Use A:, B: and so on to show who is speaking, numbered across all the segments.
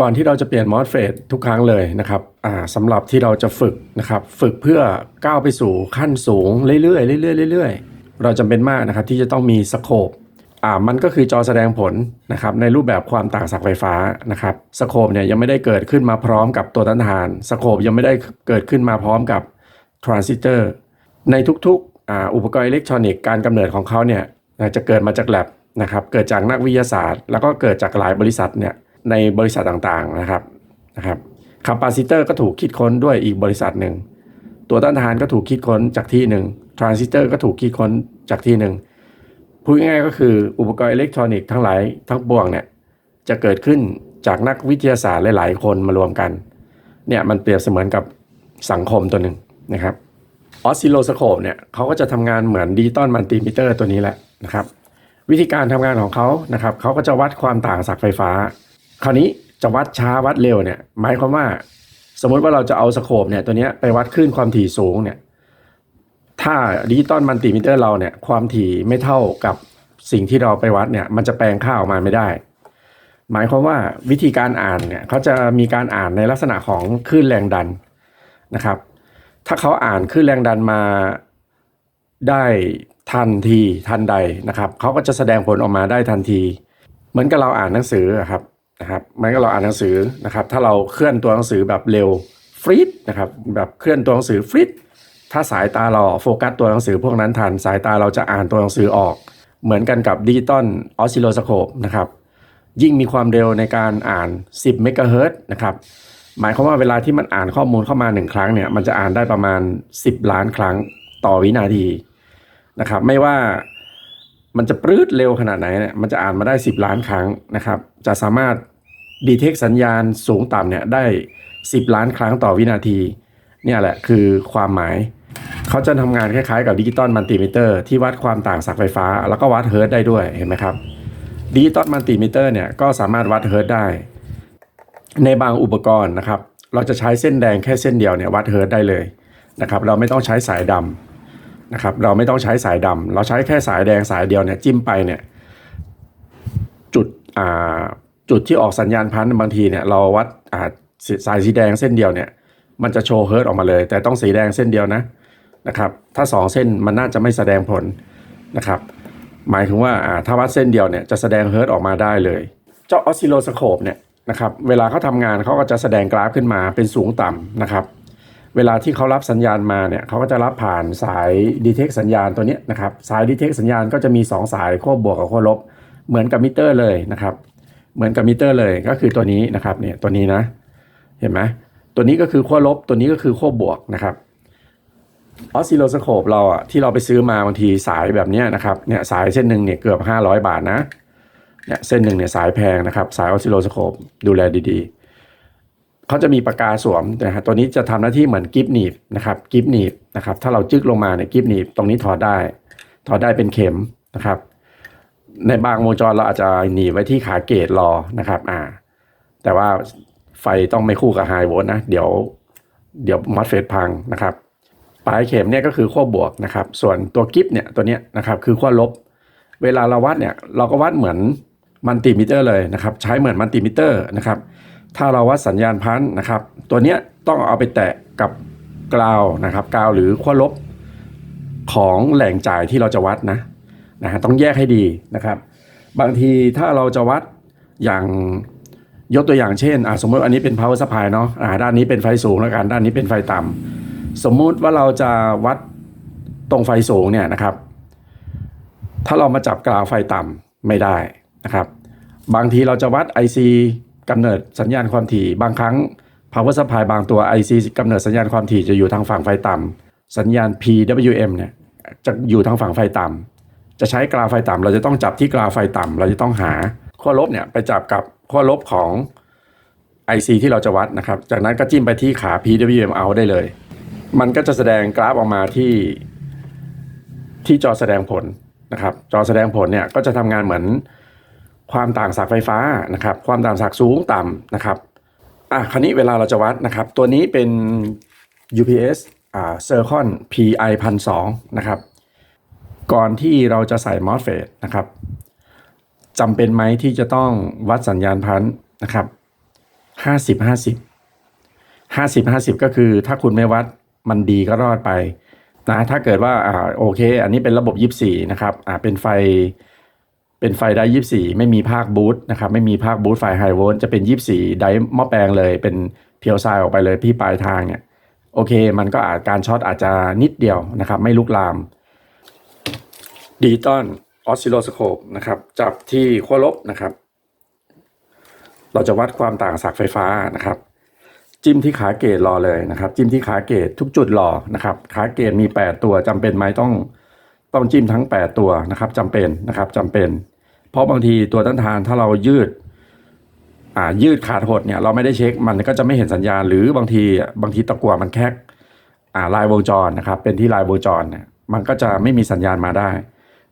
A: ก่อนที่เราจะเปลี่ยนมอสเฟตทุกครั้งเลยนะครับสำหรับที่เราจะฝึกนะครับ ฝึกเพื่อก้าวไปสู่ขั้นสูงเรื่อยๆเรื่อยๆเรื่อยๆเราจำเป็นมากนะครับที่จะต้องมีสโคปอ่ามันก็คือจอแสดงผลนะครับในรูปแบบความต่างศักย์ไฟฟ้านะครับสโคปเนี่ยยังไม่ได้เกิดขึ้นมาพร้อมกับตัวต้านทานสโคปยังไม่ได้เกิดขึ้นมาพร้อมกับทรานซิสเตอร์ในทุกๆอุปกรณ์อิเล็กทรอนิกส์การกำเนิดของเขาเนี่ยจะเกิดมาจากแลบนะครับเกิดจากนักวิทยาศาสตร์ แล้วก็เกิดจากหลายบริษัทเนี่ย ในบริษัทต่างๆนะครับนะครับคาปาซิเตอร์ก็ถูกคิดค้นด้วยอีกบริษัทหนึ่ง ตัวต้านทานก็ถูกคิดค้นจากที่หนึ่งทรานซิสเตอร์ก็ถูกคิดค้นจากที่หนึ่งพูดง่ายๆก็คืออุปกรณ์อิเล็กทรอนิกส์ทั้งหลายทั้งปวงเนี่ยจะเกิดขึ้นจากนักวิทยาศาสตร์หลาย ๆ คนมารวมกันเนี่ยมันเปรียบเสมือนกับสังคมตัวหนึ่งนะครับออสซิโลสโคปเนี่ยเขาก็จะทำงานเหมือนดิจิตอลมัลติมิเตอร์ตัวนี้แหละนะครับ วิธีการทำงานของเขานะครับเขาก็จะวัดความต่างศักย์ไฟฟ้า คราวนี้จะวัดช้าวัดเร็วเนี่ยหมายความว่า สมมติว่าเราจะเอาสโคปเนี่ยตัวนี้ไปวัดคลื่นความถี่สูงเนี่ยถ้าดิจิตอลมัลติมิเตอร์เราเนี่ยความถี่ไม่เท่ากับสิ่งที่เราไปวัดเนี่ยมันจะแปลงค่าออกมาไม่ได้ หมายความว่าวิธีการอ่านเนี่ยเขาจะมีการอ่านในลักษณะของคลื่นแรงดันนะครับ ถ้าเขาอ่านคลื่นแรงดันมาได้ทันทีทันใดนะครับเขาก็จะแสดงผลออกมาได้ทันที เหมือนกับเราอ่านหนังสือครับ นะครับมือนกับเราอ่านหนังสือนะครับ ถ้าเราเคลื่อนตัวหนังสือแบบเร็วฟรีดนะครับแบบเคลื่อนตัวหนังสือฟรีดถ้าสายตาเราโฟกัสตัวหนังสือพวกนั้นทันสายตาเราจะอ่านตัวหนังสือออก เหมือนกันกับดิจิตอลออสซิโลสโคปนะครับยิ่งมีความเร็วในการอ่าน 10 เมกะเฮิรตซ์นะครับหมายความว่าเวลาที่มันอ่านข้อมูลเข้ามาหนึ่งครั้งเนี่ยมันจะอ่านได้ประมาณ 10 ล้านครั้งต่อวินาทีนะครับไม่ว่ามันจะปรื้ดเร็วขนาดไหนเนี่ยมันจะอ่านมาได้ 10 ล้านครั้งนะครับ จะสามารถ ดีเทคสัญญาณสูงต่ำเนี่ยได้ 10 ล้านครั้งต่อวินาที เนี่ยแหละคือความหมาย เขาจะทำงานคล้ายๆกับดิจิตอลมัลติมิเตอร์ที่วัดความต่างศักย์ไฟฟ้า แล้วก็วัดเฮิร์ตได้ด้วยเห็นไหมครับดิจิตอลมัลติมิเตอร์เนี่ยก็สามารถวัดเฮิร์ตได้ ในบางอุปกรณ์นะครับเราจะใช้เส้นแดงแค่เส้นเดียวเนี่ยวัดเฮิร์ตได้เลยนะครับเราไม่ต้องใช้สายดำนะครับเราไม่ต้องใช้สายดำเราใช้แค่สายแดงสายเดียวเนี่ยจิ้มไปเนี่ยจุดอ่า จุดที่ออกสัญญาณพันธุ์บางทีเนี่ยเราวัดอ่าสายสีแดงเส้นเดียวเนี่ย มันจะโชว์เฮิร์ตออกมาเลย แต่ต้องสีแดงเส้นเดียวนะนะครับถ้าสองเส้นมันน่าจะไม่แสดงผลนะครับหมายถึงว่าอ่าถ้าวัดเส้นเดียวเนี่ยจะแสดงเฮิร์ตออกมาได้เลย เจ้าออสซิโลสโคปเนี่ยนะครับเวลาเขาทำงานเขาก็จะแสดงกราฟขึ้นมาเป็นสูงต่ำนะครับเวลาที่เขารับสัญญาณมาเนี่ยเขาก็จะรับผ่านสายดีเทคสัญญาณตัวนี้นะครับสายดีเทคสัญญาณก็จะมี 2 สายขั้วบวกกับขั้วลบ เหมือนกับมิเตอร์เลยนะครับ เหมือนกับมิเตอร์เลยก็คือตัวนี้นะครับเนี่ยตัวนี้นะเห็นไหมตัวนี้ก็คือขั้วลบตัวนี้ก็คือขั้วบวกนะครับออสซิโลสโคปเราอะที่เราไปซื้อมาบางทีสายแบบนี้นะครับเนี่ยสายเส้นหนึ่งเนี่ยเกือบ 500 บาทนะเนี่ยเส้นหนึ่งเนี่ยสายแพงนะครับ สายออสซิโลสโคปดูแลดีๆเขาจะมีปากกาสวมนะฮะตัวนี้จะทำหน้าที่เหมือนกิฟหนีบนะครับกิฟหนีบนะครับถ้าเราจึกลงมาเนี่ยกิฟหนีบตรงนี้ถอดได้ ถอดได้เป็นเข็มนะครับ ในบางวงจรเราอาจจะหนีไว้ที่ขาเกตรอนะครับ อ่า แต่ว่าไฟต้องไม่คู่กับไฮโวลต์นะ เดี๋ยวเดี๋ยวมอสเฟตพังนะครับ ปลายเข็มเนี่ยก็คือขั้วบวกนะครับ ส่วนตัวกิฟเนี่ยตัวเนี้ยนะครับคือขั้วลบ เวลาเราวัดเนี่ยเราก็วัดเหมือนมัลติมิเตอร์เลยนะครับ ใช้เหมือนมัลติมิเตอร์นะครับ ถ้าเราวัดสัญญาณพันธ์นะครับ ตัวเนี้ยต้องเอาไปแตะกับกราวนะครับกราวหรือขั้วลบของแหล่งจ่ายที่เราจะวัดนะ นะฮะต้องแยกให้ดีนะครับ บางทีถ้าเราจะวัดอย่างยกตัวอย่างเช่นสมมติอันนี้เป็น power supply เนาะอ่าด้านนี้เป็นไฟสูงแล้วกันด้านนี้เป็นไฟต่ำสมมุติว่าเราจะวัดตรงไฟสูงเนี่ยนะครับ ถ้าเรามาจับกราวไฟต่ำไม่ได้นะครับ บางทีเราจะวัด IC กำเนิดสัญญาณความถี่ บางครั้ง power supply บางตัว IC กำเนิดสัญญาณความถี่จะอยู่ทางฝั่งไฟต่ำสัญญาณ PWM เนี่ยจะอยู่ทางฝั่งไฟต่ำ จะใช้กราวไฟต่ำเราจะต้องจับที่กราวไฟต่ำเราจะต้องหาขั้วลบเนี่ยไปจับกับขั้วลบของ IC ที่เราจะวัดนะครับ จากนั้นก็จิ้มไปที่ขา PWM out ได้เลย มันก็จะแสดงกราฟออกมาที่ที่จอแสดงผลนะครับ จอแสดงผลเนี่ยก็จะทำงานเหมือนความต่างศักย์ไฟฟ้านะครับ ความต่างศักย์สูงต่ำนะครับอะคราวนี้เวลาเราจะวัดนะครับ ตัวนี้เป็น UPS อ่า Circon PI 1 2 0 0นะครับ ก่อนที่เราจะใส่ MOSFET นะครับจำเป็นไหมที่จะต้องวัดสัญญาณพันธุ์นะครับห้าสิบห้าสิบห้าสิบห้าสิบก็คือถ้าคุณไม่วัดมันดีก็รอดไปนะถ้าเกิดว่าอ่าโอเค อันนี้เป็นระบบยี่สี่นะครับอ่าเป็นไฟเป็นไฟไดยี่สี่ไม่มีภาคบูทนะครับไม่มีภาคบูทไฟไฮโวลต์จะเป็นยี่สี่ได้หม้อแปลงเลยเป็นเพียวไซออกไปเลยที่ปลายทางเนี่ยโอเค มันก็อาจการช็อตอาจจะนิดเดียวนะครับ ไม่ลุกลาม ดิจิตอลออสซิโลสโคปนะครับจับที่ขั้วลบนะครับ เราจะวัดความต่างศักไฟฟ้านะครับ จิ้มที่ขาเกตรอเลยนะครับ จิ้มที่ขาเกตทุกจุดรอนะครับ ขาเกตมี 8 ตัวจำเป็นไหมต้องต้องจิ้มทั้ง 8 ตัวนะครับจำเป็นนะครับจำเป็น เพราะบางทีตัวต้านทานถ้าเรายืดยืดขาดหดเนี่ยเราไม่ได้เช็คมันก็จะไม่เห็นสัญญาณ หรือบางทีบางทีตะกั่วมันแคกอ่ลายวงจรนะครับ เป็นที่ลายวงจรเนี่ยมันก็จะไม่มีสัญญาณมาได้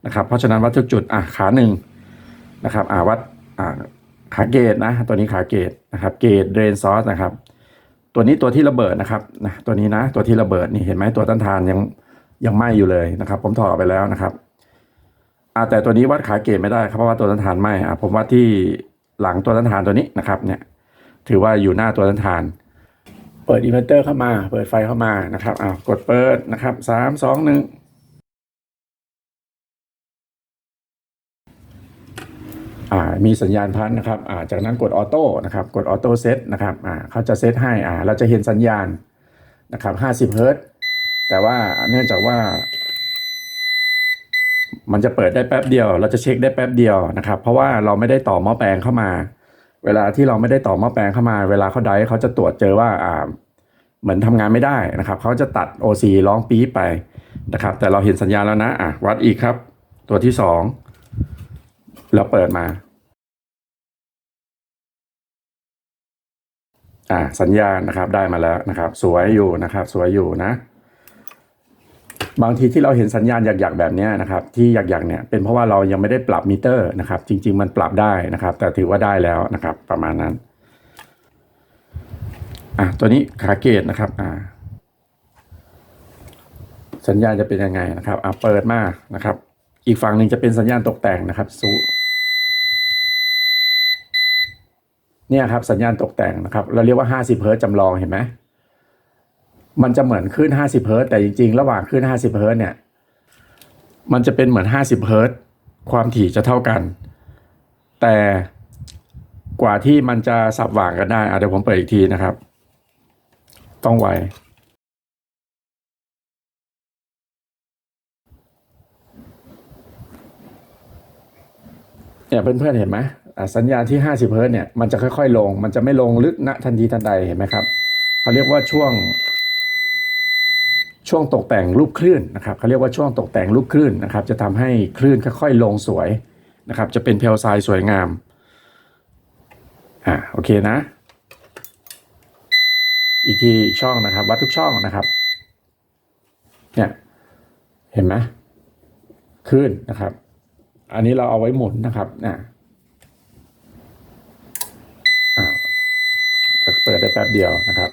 A: นะครับ เพราะฉะนั้นวัดทุกจุดอะขาหนึ่งนะครับอ่าวัดอ่าขาเกตนะ ตัวนี้ขาเกตนะครับ เกตเดรนซอสนะครับ ตัวนี้ตัวที่ระเบิดนะครับนะตัวนี้นะตัวที่ระเบิดนี่เห็นไหมตัวต้านทานยังยังไหมอยู่เลยนะครับ ผมถอดออกไปแล้วนะครับอ่าแต่ตัวนี้วัดขาเกตไม่ได้ครับเพราะว่าตัวต้านทานไหมอะผมวัดที่หลังตัวต้านทานตัวนี้นะครับเนี่ยถือว่าอยู่หน้าตัวต้านทาน เปิดอินเวอร์เตอร์เข้ามา เปิดไฟเข้ามานะครับอ้าวกดเปิดนะครับสามสองหนึ่ง มีสัญญาณพันนะครับาจากนั้นกดออโต้นะครับกดออโต้เซตนะครับเขาจะเซตให้เราจะเห็นสัญญาณนะครับ50เฮิรตแต่ว่าเนื่องจากว่า มันจะเปิดได้แป๊บเดียว เราจะเช็คได้แป๊บเดียวนะครับ เพราะว่าเราไม่ได้ต่อหม้อแปลงเข้ามา เวลาที่เราไม่ได้ต่อหม้อแปลงเข้ามา เวลาเขาไดฟ์เขาจะตรวจเจอว่าอ่าเหมือนทำงานไม่ได้นะครับเขาจะตัด OC ร้องปี๊บไปนะครับ แต่เราเห็นสัญญาณแล้วนะอะวัดอีกครับ ตัวที่สอง แล้วเปิดมา อ่าสัญญาณนะครับได้มาแล้วนะครับ สวยอยู่นะครับ สวยอยู่นะ บางทีที่เราเห็นสัญญาณหยักๆแบบนี้นะครับ ที่หยักๆเนี่ยเป็นเพราะว่าเรายังไม่ได้ปรับมิเตอร์นะครับ จริง ๆ มันปรับได้นะครับ แต่ถือว่าได้แล้วนะครับ ประมาณนั้นอะตัวนี้ขาเกตนะครับอ่าสัญญาณจะเป็นยังไงนะครับอะเปิดมานะครับ อีกฝั่งหนึ่งจะเป็นสัญญาณตกแต่งนะครับสูเนี่ยครับสัญญาณตกแต่งนะครับ เราเรียกว่า 50 เฮิร์ตจำลองเห็นไหมมันจะเหมือนขึ้น 50 เฮิร์ตแต่จริง ๆ ระหว่างขึ้น 50 เฮิร์ตเนี่ย มันจะเป็นเหมือน 50 เฮิร์ตความถี่จะเท่ากัน แต่กว่าที่มันจะสับหว่างกันได้เดี๋ยวผมเปิดอีกทีนะครับ ต้องไว เนี่ยเพื่อนๆเห็นไหมสัญญาณที่ 50เฮิร์ตซ์เนี่ยมันจะค่อยๆ ลง มันจะไม่ลงลึกณทันทีทันใดเห็นไหมครับเขาเรียกว่าช่วง ช่วงตกแต่งรูปคลื่นนะครับเขาเรียกว่าช่วงตกแต่งรูปคลื่นนะครับ จะทำให้คลื่นค่อยๆ ลงสวยนะครับ จะเป็นเพลทรายสวยงามอ่าโอเคนะ อีกทีช่องนะครับ วัดทุกช่องนะครับ เนี่ยเห็นไหมคลื่นนะครับ อันนี้เราเอาไว้หมุนนะครับนะอ่าจะเปิดได้แป๊บเดียวนะครับ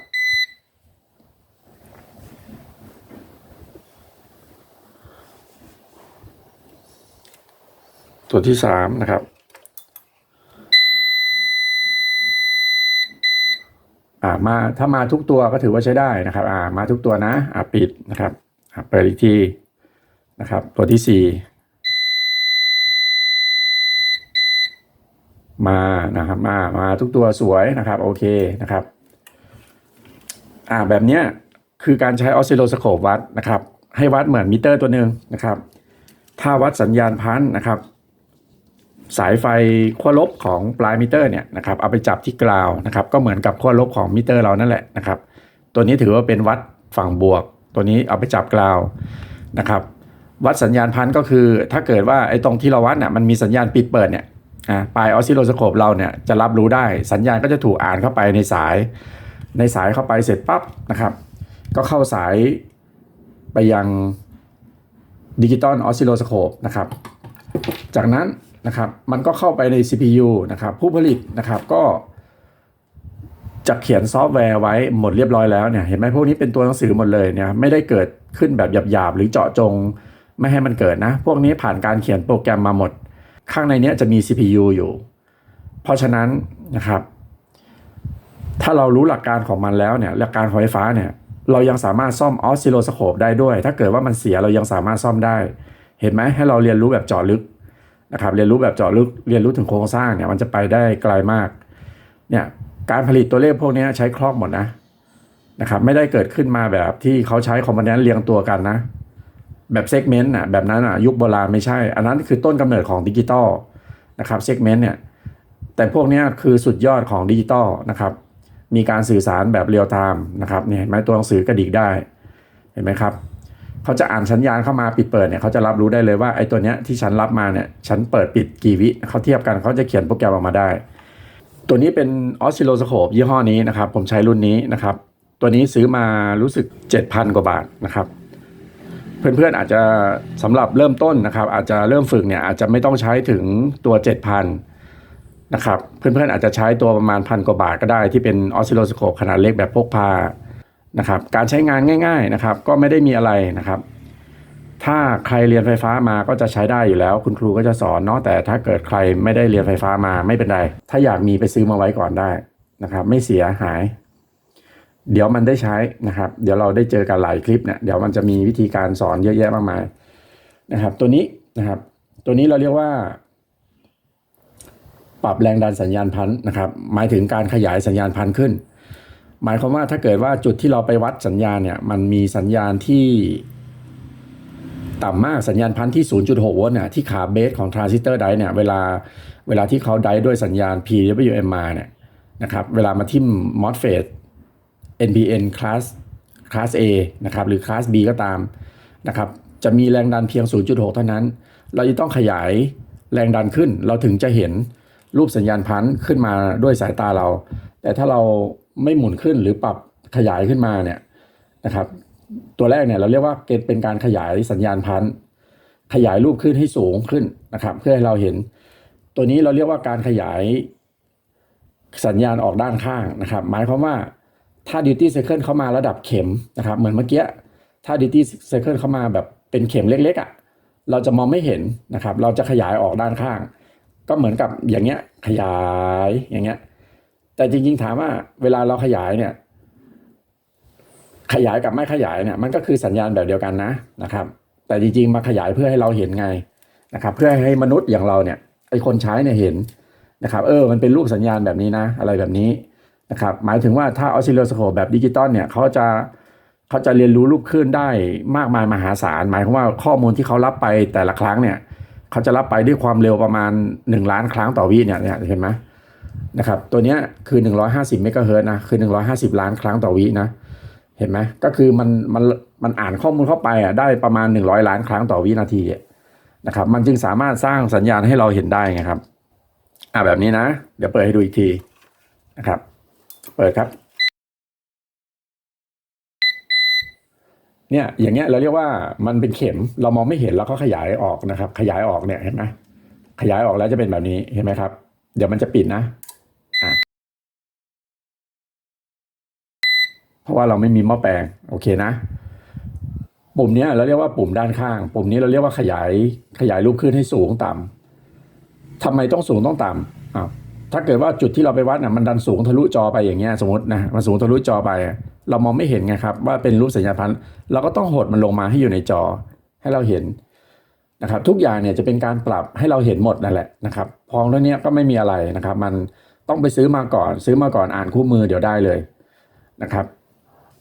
A: ตัวที่สามนะครับ อ่ามาถ้ามาทุกตัวก็ถือว่าใช้ได้นะครับ อ่ามาทุกตัวนะ อ่าปิดนะครับ อ่าเปิดอีกทีนะครับ ตัวที่สี่ มานะครับมามาทุกตัวสวยนะครับโอเคนะครับอ่าแบบเนี้ยคือการใช้ออสซิโลสโคปวัดนะครับ ให้วัดเหมือนมิเตอร์ตัวหนึ่งนะครับ ถ้าวัดสัญญาณพันธ์นะครับ สายไฟขั้วลบของปลายมิเตอร์เนี่ยนะครับเอาไปจับที่กราวนะครับก็เหมือนกับขั้วลบของมิเตอร์เรานั่นแหละนะครับ ตัวนี้ถือว่าเป็นวัดฝั่งบวก ตัวนี้เอาไปจับกราวนะครับ วัดสัญญาณพันธ์ก็คือ ถ้าเกิดว่าไอ้ตรงที่เราวัดเนี่ยมันมีสัญญาณปิดเปิดเนี่ย ปลายออสซิโลสโคปเราเนี่ยจะรับรู้ได้สัญญาณก็จะถูกอ่านเข้าไปในสาย ในสายเข้าไปเสร็จปั๊บนะครับ ก็เข้าสายไปยังดิจิตอลออสซิโลสโคปนะครับ จากนั้นนะครับมันก็เข้าไปใน CPU นะครับผู้ผลิตนะครับก็จะเขียนซอฟต์แวร์ไว้หมดเรียบร้อยแล้วเนี่ยเห็นไหมพวกนี้เป็นตัวหนังสือหมดเลยเนี่ยไม่ได้เกิดขึ้นแบบหยาบๆ หรือเจาะจงไม่ให้มันเกิดนะ พวกนี้ผ่านการเขียนโปรแกรมมาหมด ข้างในนี้จะมี CPU อยู่ เพราะฉะนั้นนะครับ ถ้าเรารู้หลักการของมันแล้วเนี่ยหลักการของไฟฟ้าเนี่ยเรายังสามารถซ่อมออสซิโลสโคปได้ด้วย ถ้าเกิดว่ามันเสียเรายังสามารถซ่อมได้ เห็นไหมให้เราเรียนรู้แบบเจาะลึกนะครับ เรียนรู้แบบเจาะลึก เรียนรู้ถึงโครงสร้างเนี่ยมันจะไปได้ไกลมาก เนี่ยการผลิตตัวเลขพวกนี้ใช้คลอกหมดนะนะครับ ไม่ได้เกิดขึ้นมาแบบที่เขาใช้คอมโพเนนต์เรียงตัวกันนะ แบบเซกเมนต์น่ะแบบนั้นอะยุคโบราณไม่ใช่ อันนั้นคือต้นกำเนิดของดิจิตอลนะครับเซกเมนต์เนี่ยแต่พวกนี้คือสุดยอดของดิจิตอลนะครับ มีการสื่อสารแบบเรียลไทม์นะครับเนี่ยเห็นไหมตัวหนังสือกระดิกได้เห็นไหมครับเขาจะอ่านสัญญาณเข้ามาปิดเปิดเนี่ยเขาจะรับรู้ได้เลยว่าไอ้ตัวเนี้ยที่ฉันรับมาเนี่ยฉันเปิดปิดกี่วิเขาเทียบกันเขาจะเขียนโปรแกรมออกมาได้ ตัวนี้เป็นออสซิโลสโคปยี่ห้อนี้นะครับ ผมใช้รุ่นนี้นะครับ ตัวนี้ซื้อมารู้สึก 7,000 กว่าบาทนะครับ เพื่อนๆอาจจะสำหรับเริ่มต้นนะครับ อาจจะเริ่มฝึกเนี่ยอาจจะไม่ต้องใช้ถึงตัว 7,000นะครับเพื่อนๆอาจจะใช้ตัวประมาณพันกว่าบาทก็ได้ที่เป็นออสซิลโลสโคปขนาดเล็กแบบพกพานะครับการใช้งานง่าย ๆนะครับ ก็ไม่ได้มีอะไรนะครับ ถ้าใครเรียนไฟฟ้ามาก็จะใช้ได้อยู่แล้ว คุณครูก็จะสอนเนาะแต่ถ้าเกิดใครไม่ได้เรียนไฟฟ้ามาไม่เป็นไร ถ้าอยากมีไปซื้อมาไว้ก่อนได้นะครับ ไม่เสียหาย เดี๋ยวมันได้ใช้นะครับ เดี๋ยวเราได้เจอกันหลายคลิปเนี่ยเดี๋ยวมันจะมีวิธีการสอนเยอะแยะมากมายนะครับ ตัวนี้นะครับ ตัวนี้เราเรียกว่า ปรับแรงดันสัญญาณพันธุ์นะครับ หมายถึงการขยายสัญญาณพันธุ์ขึ้น หมายความว่าถ้าเกิดว่าจุดที่เราไปวัดสัญญาณเนี่ย มันมีสัญญาณที่ต่ำมากสัญญาณพันธุ์ที่ 0.6 โวลต์เนี่ยที่ขาเบสของทรานซิสเตอร์ไดเนี่ยเวลาเวลาที่เขาไดด้วยสัญญาณ PWM มาเนี่ยนะครับเวลามาทิ่ม MOSFET NPN class class A นะครับหรือ class B ก็ตามนะครับจะมีแรงดันเพียง 0.6 เท่านั้น เราจะต้องขยายแรงดันขึ้น เราถึงจะเห็นรูปสัญญาณพันธุ์ขึ้นมาด้วยสายตาเรา แต่ถ้าเราไม่หมุนขึ้นหรือปรับขยายขึ้นมาเนี่ยนะครับ ตัวแรกเนี่ยเราเรียกว่าเป็นการขยายสัญญาณพันธุ์ขยายรูปขึ้นให้สูงขึ้นนะครับ เพื่อให้เราเห็น ตัวนี้เราเรียกว่าการขยายสัญญาณออกด้านข้างนะครับ หมายความว่า ถ้า duty cycle เข้ามาระดับเข็มนะครับ เหมือนเมื่อกี้ถ้า duty cycle เข้ามาแบบเป็นเข็มเล็กๆอะ่ะเราจะมองไม่เห็นนะครับ เราจะขยายออกด้านข้าง ก็เหมือนกับอย่างเงี้ยขยายอย่างเงี้ย แต่จริงๆถามว่าเวลาเราขยายเนี่ย ขยายกับไม่ขยายเนี่ย มันก็คือสัญญาณแบบเดียวกันนะนะครับ แต่จริงๆมาขยายเพื่อให้เราเห็นไงนะครับ เพื่อให้มนุษย์อย่างเราเนี่ยไอคนใช้เนี่ยเห็นนะครับ เออ มันเป็นรูปสัญญาณแบบนี้นะ อะไรแบบนี้ นะครับหมายถึงว่าถ้าออสซิลโลสโคปแบบดิจิตอลเนี่ยเขาจะเขาจะเรียนรู้รูปคลื่นได้มากมายมหาศาลหมายความว่าข้อมูลที่เขารับไปแต่ละครั้งเนี่ยเขาจะรับไปด้วยความเร็วประมาณ 1 ล้านครั้งต่อวิเนี่ยเนี่ยเห็นไหมนะครับตัวเนี้ยคือ 150เมกะเฮิร์นะคือ 150 ล้านครั้งต่อวินะเห็นไหมก็คือมันมันมันอ่านข้อมูลเข้าไปอะได้ประมาณ 100 ล้านครั้งต่อวินาทีนะครับมันจึงสามารถสร้างสัญญาณให้เราเห็นได้ไงครับอ่าแบบนี้นะ เดี๋ยวเปิดให้ดูอีกทีนะครับ เปิดครับ เนี่ยอย่างเงี้ยเราเรียกว่ามันเป็นเข็มเรามองไม่เห็นแล้วก็ขยายออกนะครับ ขยายออกเนี่ยเห็นไหมขยายออกแล้วจะเป็นแบบนี้เห็นไหมครับ เดี๋ยวมันจะปิดนะอะเพราะว่าเราไม่มีหม้อแปลงโอเคนะ ปุ่มนี้เราเรียกว่าปุ่มด้านข้าง ปุ่มนี้เราเรียกว่าขยายขยายรูปขึ้นให้สูงต่ำทำไมต้องสูงต้องต่ำอ้าว ถ้าเกิดว่าจุดที่เราไปวัดน่ะมันดันสูงทะลุจอไปอย่างเงี้ยสมมตินะมันสูงทะลุจอไป เรามองไม่เห็นไงครับ ว่าเป็นรูปสัญญาพันธ์เราก็ต้องหดมันลงมาให้อยู่ในจอให้เราเห็นนะครับ ทุกอย่างเนี่ยจะเป็นการปรับให้เราเห็นหมดนั่นแหละนะครับพองตัวเนี้ก็ไม่มีอะไรนะครับ มันต้องไปซื้อมาก่อน ซื้อมาก่อนอ่านคู่มือเดี๋ยวได้เลยนะครับ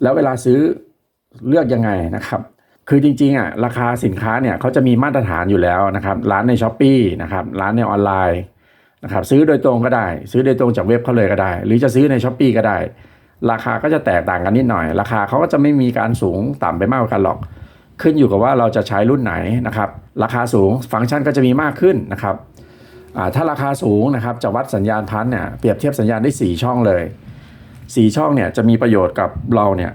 A: แล้วเวลาซื้อเลือกยังไงนะครับ คือจริงๆอะราคาสินค้าเนี่ยเขาจะมีมาตรฐานอยู่แล้วนะครับ ร้านในช้อปปีนะครับร้านในออนไลน์ นะครับซื้อโดยตรงก็ได้ ซื้อโดยตรงจากเว็บเขาเลยก็ได้ หรือจะซื้อในช้อปปีก็ได้ ราคาก็จะแตกต่างกันนิดหน่อย ราคาเขาก็จะไม่มีการสูงต่ำไปมากกว่ากันหรอก ขึ้นอยู่กับว่าเราจะใช้รุ่นไหนนะครับ ราคาสูงฟังก์ชันก็จะมีมากขึ้นนะครับถ้าราคาสูงนะครับจะวัดสัญญาณพันธ์เนี่ยเปรียบเทียบสัญญาณได้ 4 ช่องเลย 4 ช่องเนี่ยจะมีประโยชน์กับเราเนี่ย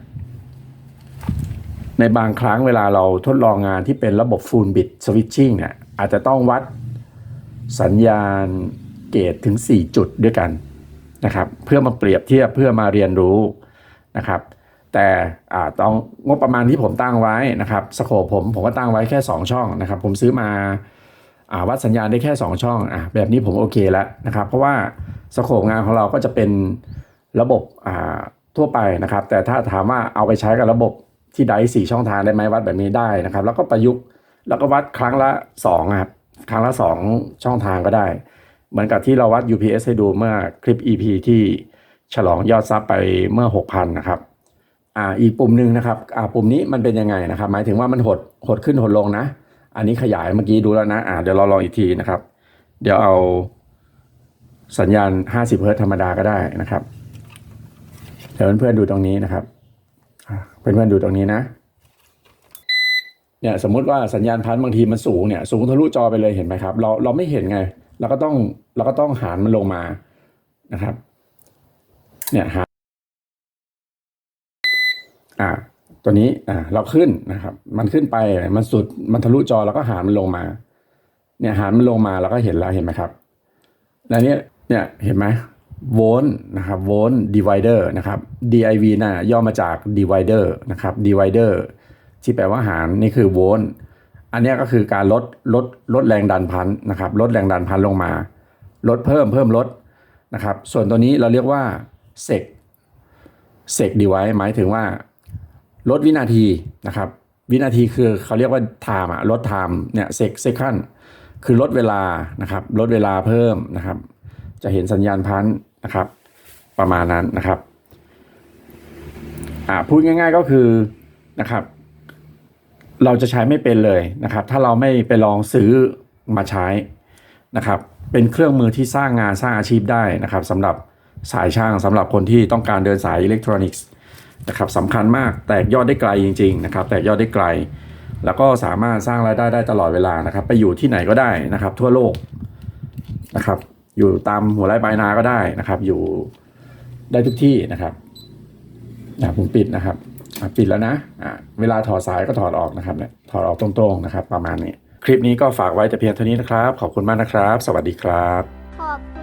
A: ในบางครั้งเวลาเราทดลองงานที่เป็นระบบ full bit switching เนี่ยอาจจะต้องวัดสัญญาณ เกตถึง 4 จุดด้วยกันนะครับเพื่อมาเปรียบเทียบเพื่อมาเรียนรู้นะครับ แต่ต้องงบประมาณที่ผมตั้งไว้นะครับสโคปผมผมก็ตั้งไว้แค่ 2 ช่องนะครับ ผมซื้อมาอ่าวัดสัญญาณได้แค่ 2 ช่องอะแบบนี้ผมโอเคแล้วนะครับ เพราะว่าสโคปงานของเราก็จะเป็นระบบอ่าทั่วไปนะครับ แต่ถ้าถามว่าเอาไปใช้กับระบบที่ไดสี่ช่องทางได้ไหมวัดแบบนี้ได้นะครับ แล้วก็ประยุกต์แล้วก็วัดครั้งละสองครับครั้งละสองช่องทางก็ได้ เหมือนกับที่เราวัด UPS ให้ดูเมื่อคลิป EP ที่ฉลองยอดซับไปเมื่อ 6,000 นะครับอ่าอีกปุ่มหนึ่งนะครับอ่าปุ่มนี้มันเป็นยังไงนะครับ หมายถึงว่ามันหดหดขึ้นหดลงนะ อันนี้ขยายเมื่อกี้ดูแล้วนะอ่าเดี๋ยวเราลองอีกทีนะครับ เดี๋ยวเอาสัญญาณ 50 เฮิรตธรรมดาก็ได้นะครับเดี๋ยวเพื่อนๆดูตรงนี้นะครับเพื่อนๆดูตรงนี้นะเนี่ยสมมุติว่าสัญญาณพันบางทีมันสูงเนี่ยสูงทะลุจอไปเลยเห็นไหมครับ เราเราไม่เห็นไง เราก็ต้องเราก็ต้องหารมันลงมานะครับ เนี่ยหารอ่า ตัวนี้อ่าเราขึ้นนะครับ มันขึ้นไปมันสุดมันทะลุจอเราก็หารมันลงมา เนี่ยหารมันลงมาเราก็เห็นแล้วเห็นไหมครับแล้วเนี่ยเนี่ยเห็นไหมโวลต์นะครับโวลต์ดีไวเดอร์นะครับ div น่ะย่อมาจาก divider นะครับ divider ที่แปลว่าหารนี่คือโวลต์ อันนี้ก็คือการลดลดลดแรงดันพันธุ์นะครับ ลดแรงดันพันธุ์ลงมา ลดเพิ่มเพิ่มลดนะครับ ส่วนตัวนี้เราเรียกว่าเซกเซกดีไว้หมายถึงว่า ลดวินาทีนะครับ วินาทีคือเขาเรียกว่า time อะลด time เนี่ยเซกเซคันคือลดเวลานะครับ ลดเวลาเพิ่มนะครับ จะเห็นสัญญาณพันธุ์นะครับ ประมาณนั้นนะครับอ่าพูดง่าย ๆก็คือนะครับ เราจะใช้ไม่เป็นเลยนะครับ ถ้าเราไม่ไปลองซื้อมาใช้นะครับ เป็นเครื่องมือที่สร้างงานสร้างอาชีพได้นะครับสำหรับสายช่างสำหรับคนที่ต้องการเดินสายอิเล็กทรอนิกส์นะครับสำคัญมากแตกยอดได้ไกลจริงๆนะครับแตกยอดได้ไกล แล้วก็สามารถสร้างรายได้ได้ตลอดเวลานะครับ ไปอยู่ที่ไหนก็ได้นะครับ ทั่วโลกนะครับ อยู่ตามหัวไร่ปลายนาก็ได้นะครับ อยู่ได้ทุกที่นะครับอะผมปิดนะครับ ปิดแล้วนะอะเวลาถอดสายก็ถอดออกนะครับเนี่ยถอดออกตรงๆนะครับ ประมาณนี้ คลิปนี้ก็ฝากไว้แต่เพียงเท่านี้นะครับ ขอบคุณมากนะครับ สวัสดีครับ
B: ขอบ